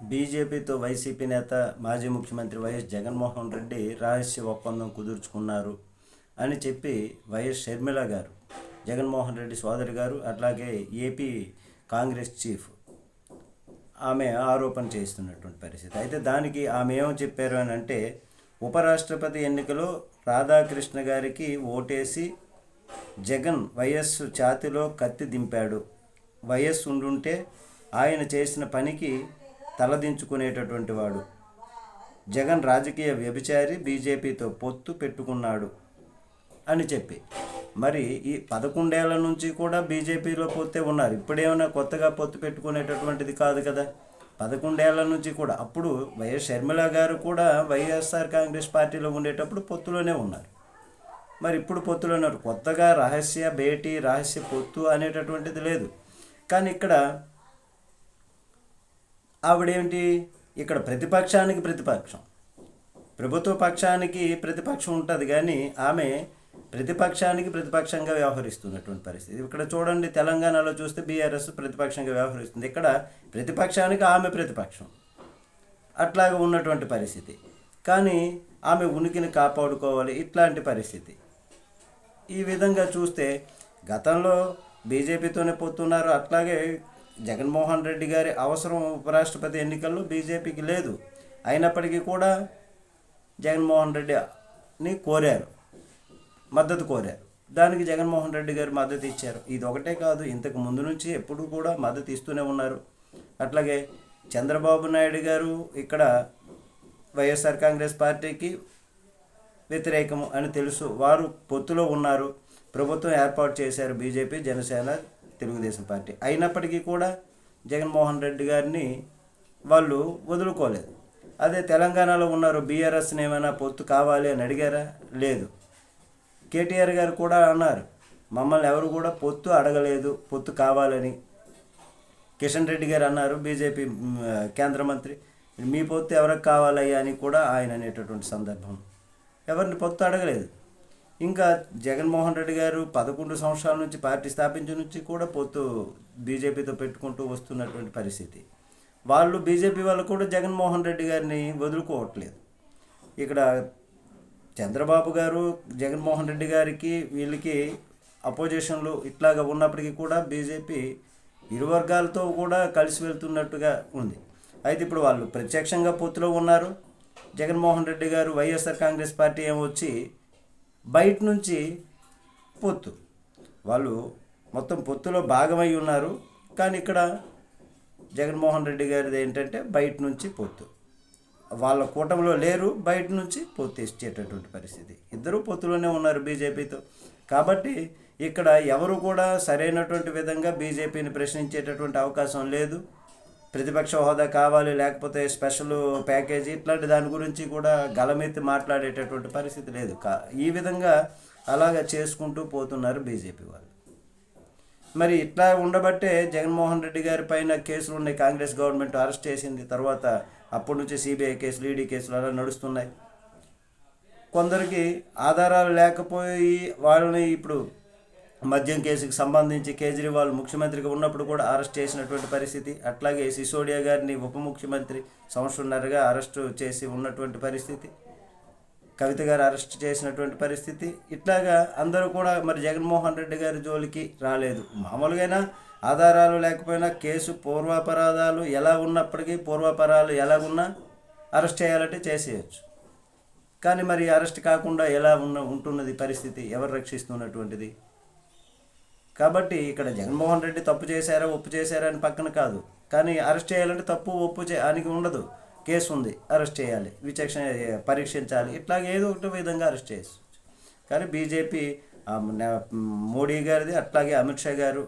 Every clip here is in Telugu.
బీజేపీతో వైసీపీ నేత మాజీ ముఖ్యమంత్రి వైఎస్ జగన్మోహన్ రెడ్డి రహస్య ఒప్పందం కుదుర్చుకున్నారు అని చెప్పి వైఎస్ షర్మిల గారు జగన్మోహన్ రెడ్డి సోదరి గారు అట్లాగే ఏపీ కాంగ్రెస్ చీఫ్ ఆమె ఆరోపణ చేస్తున్నటువంటి పరిస్థితి. అయితే దానికి ఆమె ఏమో చెప్పారు అని అంటే ఉపరాష్ట్రపతి ఎన్నికలో రాధాకృష్ణ గారికి ఓటేసి జగన్ వైఎస్ ఛాతిలో కత్తి దింపాడు. వైఎస్ ఉండుంటే ఆయన చేసిన పనికి తలదించుకునేటటువంటి వాడు. జగన్ రాజకీయ వ్యభిచారి బీజేపీతో పొత్తు పెట్టుకున్నాడు అని చెప్పి. మరి ఈ పదకొండేళ్ళ నుంచి కూడా బీజేపీలో పొత్తే ఉన్నారు. ఇప్పుడేమైనా కొత్తగా పొత్తు పెట్టుకునేటటువంటిది కాదు కదా. పదకొండేళ్ళ నుంచి కూడా. అప్పుడు వైఎస్ షర్మిల గారు కూడా వైఎస్ఆర్ కాంగ్రెస్ పార్టీలో ఉండేటప్పుడు పొత్తులోనే ఉన్నారు. మరి ఇప్పుడు పొత్తులో ఉన్నారు. కొత్తగా రహస్య భేటీ రహస్య పొత్తు అనేటటువంటిది లేదు. కానీ ఇక్కడ ఆవిడేమిటి? ఇక్కడ ప్రతిపక్షానికి ప్రతిపక్షం. ప్రభుత్వ పక్షానికి ప్రతిపక్షం ఉంటుంది కానీ ఆమె ప్రతిపక్షానికి ప్రతిపక్షంగా వ్యవహరిస్తున్నటువంటి పరిస్థితి. ఇక్కడ చూడండి తెలంగాణలో చూస్తే బీఆర్ఎస్ ప్రతిపక్షంగా వ్యవహరిస్తుంది. ఇక్కడ ప్రతిపక్షానికి ఆమె ప్రతిపక్షం. అట్లాగే ఉన్నటువంటి పరిస్థితి. కానీ ఆమె ఉనికిని కాపాడుకోవాలి ఇట్లాంటి పరిస్థితి. ఈ విధంగా చూస్తే గతంలో బీజేపీతోనే పోతున్నారు. అట్లాగే జగన్మోహన్ రెడ్డి గారి అవసరం ఉపరాష్ట్రపతి ఎన్నికల్లో బీజేపీకి లేదు. అయినప్పటికీ కూడా జగన్మోహన్ రెడ్డిని కోరారు. మద్దతు కోరారు. దానికి జగన్మోహన్ రెడ్డి గారు మద్దతు ఇచ్చారు. ఇది ఒకటే కాదు ఇంతకు ముందు నుంచి ఎప్పుడు కూడా మద్దతు ఇస్తూనే ఉన్నారు. అట్లాగే చంద్రబాబు నాయుడు గారు ఇక్కడ వైఎస్ఆర్ కాంగ్రెస్ పార్టీకి వ్యతిరేకము అని తెలుసు. వారు పొత్తులో ఉన్నారు. ప్రభుత్వం ఏర్పాటు చేశారు బీజేపీ జనసేన తెలుగుదేశం పార్టీ. అయినప్పటికీ కూడా జగన్మోహన్ రెడ్డి గారిని వాళ్ళు వదులుకోలేదు. అదే తెలంగాణలో ఉన్నారు బీఆర్ఎస్ని ఏమైనా పొత్తు కావాలి అని అడిగారా? లేదు. కేటీఆర్ గారు కూడా అన్నారు మమ్మల్ని ఎవరు కూడా పొత్తు అడగలేదు పొత్తు కావాలని. కిషన్ రెడ్డి గారు అన్నారు బీజేపీ కేంద్ర మంత్రి మీ పొత్తు ఎవరికి కావాలయ్యా? అని కూడా ఆయన అనేటటువంటి సందర్భం. ఎవరిని పొత్తు అడగలేదు. ఇంకా జగన్మోహన్ రెడ్డి గారు పదకొండు సంవత్సరాల నుంచి పార్టీ స్థాపించిన నుంచి కూడా పొత్తు బీజేపీతో పెట్టుకుంటూ వస్తున్నటువంటి పరిస్థితి. వాళ్ళు బీజేపీ వాళ్ళు కూడా జగన్మోహన్ రెడ్డి గారిని వదులుకోవట్లేదు. ఇక్కడ చంద్రబాబు గారు జగన్మోహన్ రెడ్డి గారికి వీళ్ళకి అపోజిషన్లు ఇట్లాగా ఉన్నప్పటికీ కూడా బీజేపీ ఇరు వర్గాలతో కూడా కలిసి వెళ్తున్నట్టుగా ఉంది. అయితే ఇప్పుడు వాళ్ళు ప్రత్యక్షంగా పొత్తులో ఉన్నారు. జగన్మోహన్ రెడ్డి గారు వైఎస్ఆర్ కాంగ్రెస్ పార్టీ ఏమో వచ్చి బయట నుంచి పొత్తు. వాళ్ళు మొత్తం పొత్తులో భాగమై ఉన్నారు. కానీ ఇక్కడ జగన్మోహన్ రెడ్డి గారిది ఏంటంటే బయట నుంచి పొత్తు. వాళ్ళ కూటమిలో లేరు బయట నుంచి పొత్తు ఇచ్చేటటువంటి పరిస్థితి. ఇద్దరు పొత్తులోనే ఉన్నారు బీజేపీతో. కాబట్టి ఇక్కడ ఎవరు కూడా సరైనటువంటి విధంగా బీజేపీని ప్రశ్నించేటటువంటి అవకాశం లేదు. ప్రతిపక్ష హోదా కావాలి లేకపోతే స్పెషల్ ప్యాకేజీ ఇట్లాంటి దాని గురించి కూడా గలమెత్తి మాట్లాడేటటువంటి పరిస్థితి లేదు. కా ఈ విధంగా అలాగ చేసుకుంటూ పోతున్నారు బీజేపీ వాళ్ళు. మరి ఇట్లా ఉండబట్టే జగన్మోహన్ రెడ్డి గారి పైన కేసులు ఉన్నాయి. కాంగ్రెస్ గవర్నమెంట్ అరెస్ట్ చేసింది. తర్వాత అప్పటి నుంచి సిబిఐ కేసులు ఈడీ కేసులు అలా నడుస్తున్నాయి. కొందరికి ఆధారాలు లేకపోయి వాళ్ళని ఇప్పుడు మద్యం కేసుకి సంబంధించి కేజ్రీవాల్ ముఖ్యమంత్రిగా ఉన్నప్పుడు కూడా అరెస్ట్ చేసినటువంటి పరిస్థితి. అట్లాగే సిసోడియా గారిని ఉప ముఖ్యమంత్రి సంవత్సరంన్నరగా అరెస్టు చేసి ఉన్నటువంటి పరిస్థితి. కవిత గారు అరెస్ట్ చేసినటువంటి పరిస్థితి. ఇట్లాగా అందరూ కూడా మరి జగన్మోహన్ రెడ్డి గారి జోలికి రాలేదు. మామూలుగా ఆధారాలు లేకపోయినా కేసు పూర్వాపరాధాలు ఎలా ఉన్నప్పటికీ పూర్వాపరాలు ఎలా ఉన్నా అరెస్ట్ చేయాలంటే చేసేయచ్చు. కానీ మరి అరెస్ట్ కాకుండా ఎలా ఉన్న ఉంటున్నది పరిస్థితి ఎవరు రక్షిస్తున్నటువంటిది? కాబట్టి ఇక్కడ జగన్మోహన్ రెడ్డి తప్పు చేశారా ఒప్పు చేశారా అని పక్కన కాదు. కానీ అరెస్ట్ చేయాలంటే తప్పు ఒప్పు చే ఉండదు. కేసు ఉంది అరెస్ట్ చేయాలి విచక్షణ పరీక్షించాలి ఇట్లాగే ఏదో ఒకటి విధంగా అరెస్ట్ చేయొచ్చు. కానీ బీజేపీ మోడీ గారిది అట్లాగే అమిత్ షా గారు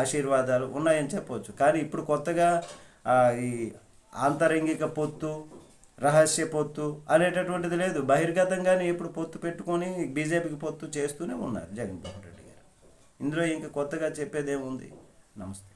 ఆశీర్వాదాలు ఉన్నాయని చెప్పవచ్చు కానీ ఇప్పుడు కొత్తగా ఈ ఆంతరంగిక పొత్తు రహస్య పొత్తు అనేటటువంటిది లేదు. బహిర్గతంగానే ఇప్పుడు పొత్తు పెట్టుకొని బీజేపీకి పొత్తు చేస్తూనే ఉన్నారు జగన్మోహన్ రెడ్డి. ఇందులో ఇంకా కొత్తగా చెప్పేదేముంది? నమస్తే.